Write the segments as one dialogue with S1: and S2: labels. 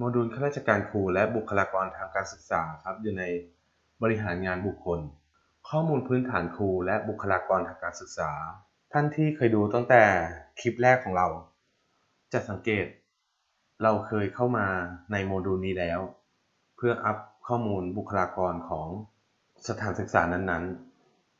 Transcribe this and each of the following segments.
S1: โมดูลข้าราชการครูและบุคลากรทางการศึกษาครับอยู่ในบริหารงานบุคคล ข้อมูลพื้นฐานครูและบุคลากรทางการศึกษา ท่านที่เคยดูตั้งแต่คลิปแรกของเรา จะสังเกต เราเคยเข้ามาในโมดูลนี้แล้ว เพื่ออัพข้อมูลบุคลากรของสถานศึกษานั้น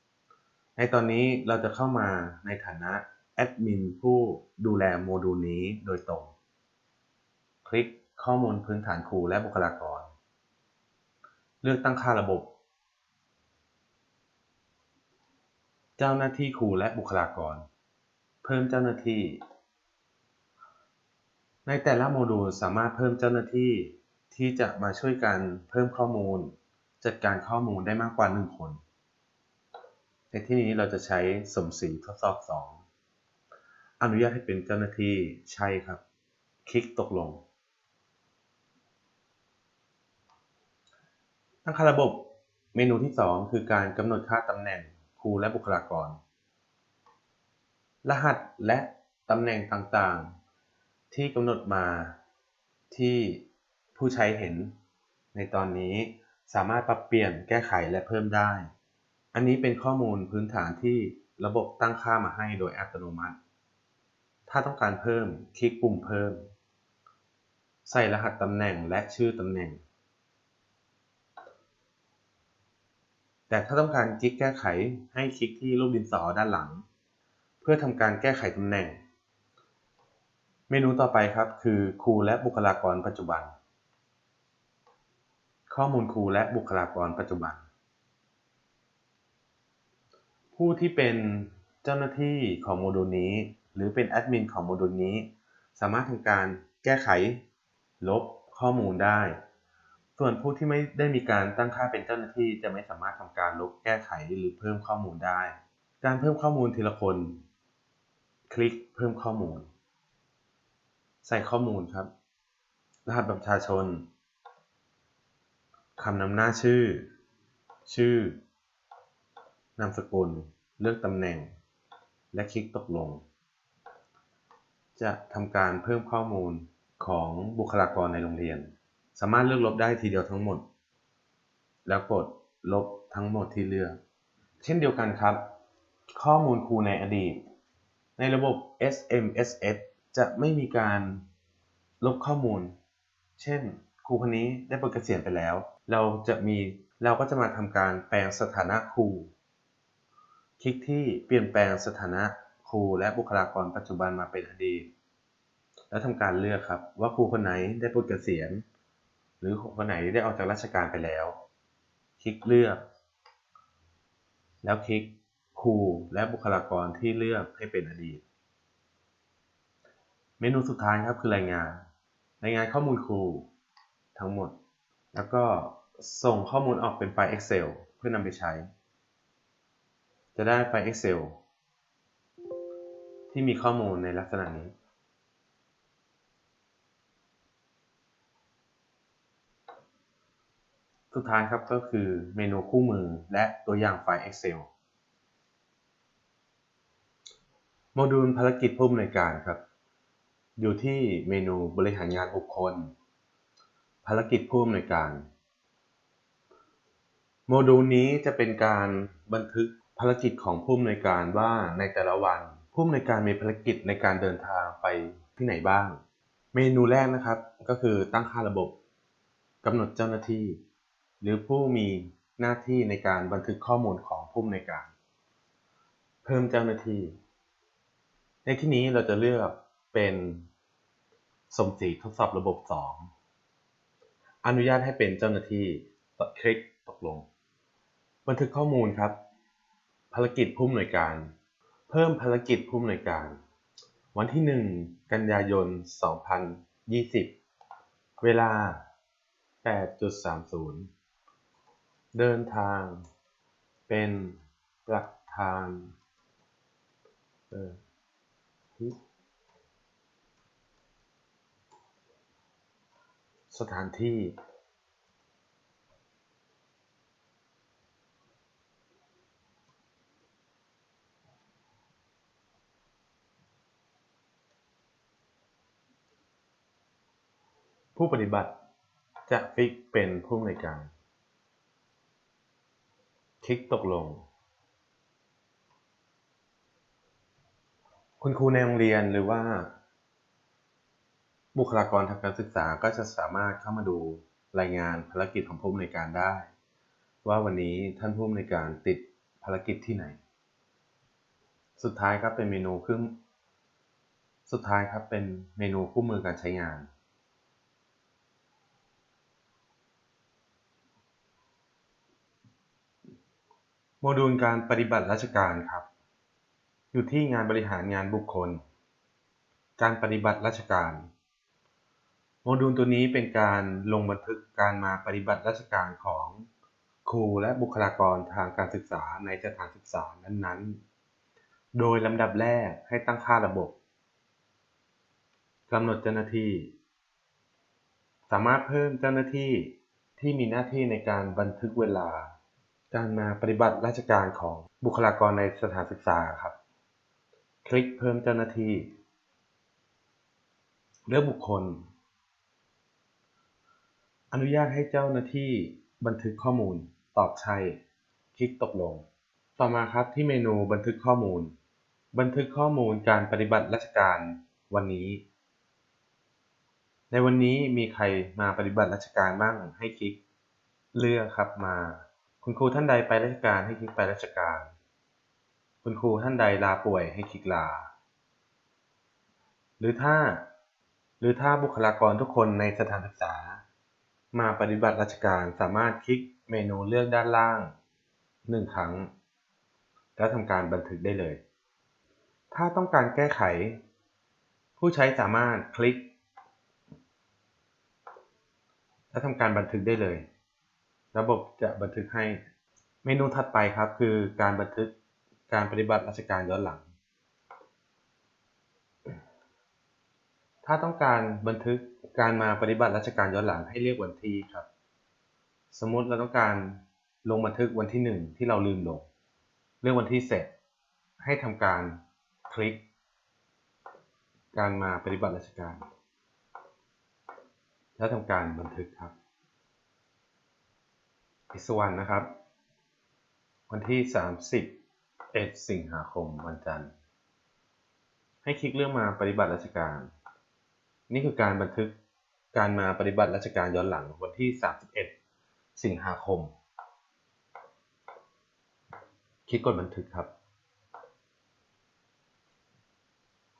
S1: ๆ ในตอนนี้เราจะเข้ามาในฐานะแอดมินผู้ดูแลโมดูลนี้โดยตรง คลิก ข้อมูลพื้นฐานครูและบุคลากร เลือกตั้งค่าระบบ เจ้าหน้าที่ครูและบุคลากร เพิ่มเจ้าหน้าที่ ในแต่ละโมดูลสามารถเพิ่มเจ้าหน้าที่ที่จะมาช่วยกันเพิ่มข้อมูล จัดการข้อมูลได้มากกว่า 1 คน ในที่นี้เราจะใช้สมสีทดสอบ 2 อนุญาตให้เป็นเจ้าหน้าที่ใช่ครับ คลิกตกลง ตั้งค่าระบบ เมนูที่ 2 คือการกำหนดค่าตำแหน่งครูและบุคลากร รหัสและตำแหน่งต่างๆ ที่กำหนดมาที่ผู้ใช้เห็น ในตอนนี้สามารถปรับเปลี่ยนแก้ไขและเพิ่มได้ อันนี้เป็นข้อมูลพื้นฐานที่ระบบตั้งค่ามาให้โดยอัตโนมัติ ถ้าต้องการเพิ่มคลิกปุ่มเพิ่ม ใส่รหัสตำแหน่งและชื่อตำแหน่ง แต่ถ้าต้องการคลิกแก้ไขให้คลิกที่รูปดินสอด้านหลัง เพื่อทำการแก้ไขตำแหน่ง เมนูต่อไปครับคือครูและบุคลากรปัจจุบัน ข้อมูลครูและบุคลากรปัจจุบัน ผู้ที่เป็นเจ้าหน้าที่ของโมดูลนี้ หรือเป็นแอดมินของโมดูลนี้ สามารถทำการแก้ไข ลบข้อมูลได้ ส่วนผู้ที่ไม่ได้มีการตั้งค่าเป็นเจ้าหน้าที่จะไม่สามารถทำการลบแก้ไขหรือเพิ่มข้อมูลได้ การเพิ่มข้อมูลทีละคน คลิกเพิ่มข้อมูล ใส่ข้อมูลครับ รหัสบัตรประชาชนคำนำหน้าชื่อ ชื่อ นามสกุล เลือกตำแหน่ง และคลิกตกลง จะทำการเพิ่มข้อมูลของบุคลากรในโรงเรียน สามารถเลือกลบได้ทีเดียวทั้งหมด แล้วกดลบทั้งหมดที่เลือก เช่นเดียวกันครับ ข้อมูลครูในอดีต ในระบบ SMSS จะไม่มีการลบข้อมูล เช่น ครูคนนี้ได้ปลดเกษียณไปแล้ว เราจะมีเราก็จะมาทำการแปลงสถานะครู คลิกที่เปลี่ยนแปลงสถานะครูและบุคลากรปัจจุบันมาเป็นอดีต แล้วทำการเลือกครับว่าครูคนไหนได้ปลดเกษียณ หรือคนไหนได้ออกจากราชการไปแล้ว คลิกเลือก แล้วคลิกครูและบุคลากรที่เลือกให้เป็นอดีต เมนูสุดท้ายครับคือรายงาน รายงานข้อมูลครูทั้งหมด แล้วก็ส่งข้อมูลออกเป็นไฟล์ Excel เพื่อนำไปใช้ จะได้ไฟล์ Excel ที่มีข้อมูลในลักษณะนี้ สุดท้ายครับก็คือเมนูคู่มือและตัวอย่างไฟล์ Excel โมดูลภารกิจผู้อำนวยการครับ อยู่ที่เมนูบริหารงานบุคคล ภารกิจผู้อำนวยการ โมดูลนี้จะเป็นการบันทึกภารกิจของผู้อำนวยการว่าในแต่ละวัน ผู้อำนวยการมีภารกิจในการเดินทางไปที่ไหนบ้าง เมนูแรกนะครับก็คือตั้งค่าระบบกำหนดเจ้าหน้าที่ หรือผู้มีหน้าที่ในการบันทึกข้อมูลของผู้อำนการ เพิ่มเจ้าหน้าที่ ในที่นี้เราจะเลือกเป็นสมสีทดสอบระบบ 2 อนุญาตให้เป็นเจ้าหน้าที่คลิกตกลง บันทึกข้อมูลครับ ภารกิจผู้อำนวยการ เพิ่มภารกิจผู้อำนวยการ วันที่ 1 กันยายน 2020 เวลา 8.30 เดินทาง เป็นประธานสถานที่ ผู้ปฏิบัติจะฟิกเป็นผู้อำนการ ลิกตกลง คุณครูในโรงเรียนหรือว่า บุคลากรทางการศึกษาก็จะสามารถเข้ามาดูรายงานภารกิจของผู้อำนวยการได้ ว่าวันนี้ท่านผู้อำนวยการติดภารกิจที่ไหน สุดท้ายครับเป็นเมนูขึ้นสุดท้ายครับเป็นเมนูคู่มือการใช้งาน โมดูลการปฏิบัติราชการครับ อยู่ที่งานบริหารงานบุคคล การปฏิบัติราชการ โมดูลตัวนี้เป็นการลงบันทึกการมาปฏิบัติราชการของครูและบุคลากรทางการศึกษาในสถานศึกษานั้นๆ โดยลำดับแรกให้ตั้งค่าระบบกำหนดเจ้าหน้าที่ สามารถเพิ่มเจ้าหน้าที่ที่มีหน้าที่ในการบันทึกเวลา การมาปฏิบัติราชการของบุคลากรในสถานศึกษาครับ คลิกเพิ่มเจ้าหน้าที่ เลือกบุคคล อนุญาตให้เจ้าหน้าที่บันทึกข้อมูล ตอบใช่ คลิกตกลง ต่อมาครับที่เมนูบันทึกข้อมูล บันทึกข้อมูลการปฏิบัติราชการวันนี้ ในวันนี้มีใครมาปฏิบัติราชการบ้างให้คลิก เลือกครับมา คุณครูท่านใดไปราชการให้คลิกไปราชการ คุณครูท่านใดลาป่วยให้คลิกลา หรือถ้า หรือถ้าบุคลากรทุกคนในสถานศึกษา มาปฏิบัติราชการสามารถคลิกเมนูเลือกด้านล่างหนึ่งครั้ง แล้วทำการบันทึกได้เลย ถ้าต้องการแก้ไข ผู้ใช้สามารถคลิก และทำการบันทึกได้เลย ระบบจะบันทึกให้ เมนูถัดไปครับคือการบันทึกการปฏิบัติราชการย้อนหลัง ถ้าต้องการบันทึกการมาปฏิบัติราชการย้อนหลังให้เรียกวันที่ครับ สมมติเราต้องการลงบันทึกวันที่ 1 ที่เราลืมลงเลือกวันที่เสร็จ ให้ทำการคลิก การมาปฏิบัติราชการ แล้วทำการบันทึกครับ อีกสวันนะครับ วันที่ 30เอ็ดสิงหาคมวันจันทร์ ให้คลิกเรื่องมาปฏิบัติราชการ นี่คือการบันทึกการมาปฏิบัติราชการย้อนหลังวันที่ 31 สิงหาคม คลิกกดบันทึกครับ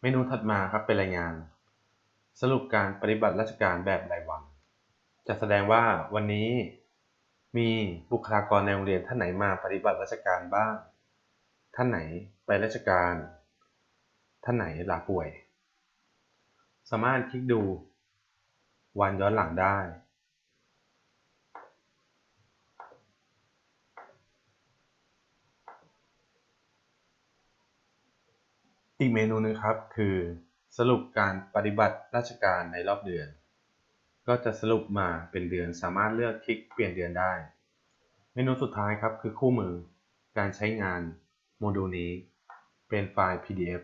S1: เมนูถัดมาครับเป็นรายงาน สรุปการปฏิบัติราชการแบบรายวัน จะแสดงว่าวันนี้ มีบุคลากรในโรงเรียนท่านไหนมาปฏิบัติราชการบ้าง ท่านไหนไปราชการ ท่านไหนลาป่วย สามารถคลิกดูวันย้อนหลังได้ อีกเมนูนึงครับคือสรุปการปฏิบัติราชการในรอบเดือน ก็จะสรุปมาเป็นเดือนสามารถเลือกคลิกเปลี่ยนเดือนได้ เมนูสุดท้ายครับคือคู่มือ การใช้งานโมดูลนี้ เป็นไฟล์ PDF